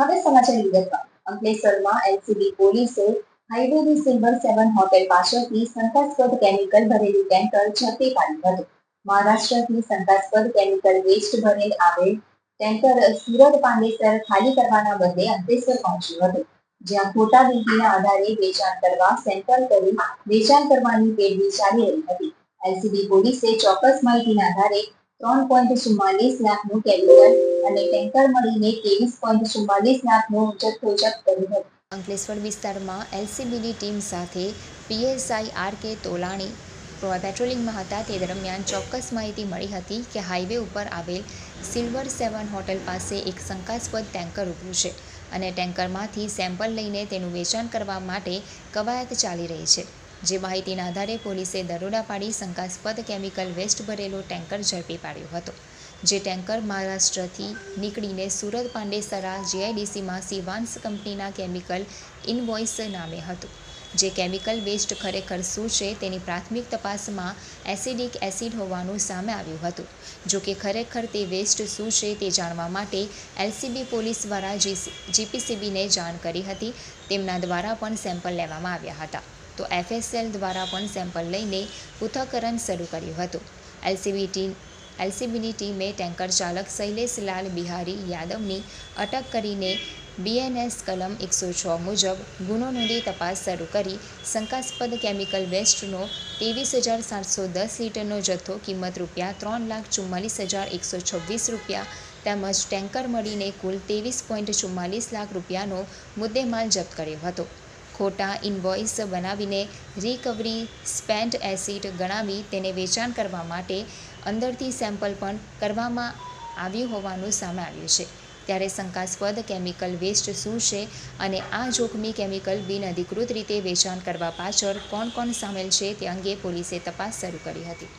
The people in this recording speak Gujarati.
હવે સમાચાર વિગતમાં. અંકલેશ્વરમાં એલસીબી પોલીસે હાઈવેની સિલ્વર સેવન હોટેલ પાછળથી શંકાસ્પદ કેમિકલ ભરેલું ટેન્કર ઝડપી પાડ્યું હતું. મહારાષ્ટ્રથી શંકાસ્પદ કેમિકલ વેસ્ટ ભરેલ આવેલ ટેન્કર સુરત પાંડેસર ખાલી કરવાના બદલે અંકલેશ્વર પહોંચ્યું હતું. જ્યાં ખોટા વિધિના આધારે વેચાણ કરવા સેમ્પલ કરી વેચાણ કરવાની પેરવી ચાલી રહી હતી. એલસીબી પોલીસે ચોક્કસ માહિતીના આધારે ત્રણ પોઈન્ટ ચુમ્માલીસ લાખનું કેપિટલ અને ટેન્કર મળીને ત્રેવીસ પોઈન્ટ ચુમ્માલીસ લાખનો જથ્થો જપ્ત કર્યો હતો. અંકલેશ્વર વિસ્તારમાં એલસીબીની ટીમ સાથે પીએસઆઈ આર કે તોલાણી પેટ્રોલિંગમાં હતા તે દરમિયાન ચોક્કસ માહિતી મળી હતી કે હાઈવે ઉપર આવેલ સિલ્વર સેવન હોટલ પાસે એક શંકાસ્પદ ટેન્કર ઊભું છે અને ટેન્કરમાંથી સેમ્પલ લઈને તેનું વેચાણ કરવા માટે કવાયત ચાલી રહી છે. જે માહિતીના આધારે પોલીસે દરોડા પાડી શંકાસ્પદ કેમિકલ વેસ્ટ ભરેલો ટેન્કર ઝડપી પાડ્યો હતો, જે ટેન્કર મહારાષ્ટ્રથી નીકળીને સુરત પાંડેસરા જીઆઈડીસીમાં સિવાન્સ કંપનીના કેમિકલ ઇનવોઇસ નામે હતું. જે કેમિકલ વેસ્ટ ખરેખર શું છે તેની પ્રાથમિક તપાસમાં એસિડિક એસિડ હોવાનું સામે આવ્યું હતું. જો કે ખરેખર તે વેસ્ટ શું છે તે જાણવા માટે એલસીબી પોલીસ દ્વારા જીપીસીબીને જાણ કરી હતી. તેમના દ્વારા પણ સેમ્પલ લેવામાં આવ્યા હતા. તો એફએસએલ દ્વારા પણ સેમ્પલ લઈને પૃથ્થકરણ શરૂ કર્યું હતું. એલસીબી ટીમ એલસીબીની ટીમે ટેન્કર ચાલક શૈલેષલાલ બિહારી યાદવની અટક કરીને બીએનએસ કલમ એકસો છ મુજબ ગુનો નોંધી તપાસ શરૂ કરી. શંકાસ્પદ કેમિકલ વેસ્ટનો ત્રેવીસ હજાર સાતસો દસ લીટરનો જથ્થો કિંમત રૂપિયા ત્રણ લાખ ચુમ્માલીસ હજાર એકસો છવ્વીસ રૂપિયા તેમજ ટેન્કર મળીને કુલ ત્રેવીસ પોઈન્ટ ચુમ્માલીસ લાખ રૂપિયાનો મુદ્દેમાલ જપ્ત કર્યો હતો. ખોટા ઇનવોઇસ બનાવીને રિકવરી સ્પેન્ટ એસિડ ગણાવી તેને વેચાણ કરવા માટે અંદરથી સેમ્પલ પણ કરવામાં આવ્યું હોવાનું સામે આવ્યું છે. ત્યારે શંકાસ્પદ કેમિકલ વેસ્ટ શું છે અને આ જોખમી કેમિકલ બિનઅધિકૃત રીતે વેચાણ કરવા પાછળ કોણ કોણ સામેલ છે તે અંગે પોલીસે તપાસ શરૂ કરી હતી.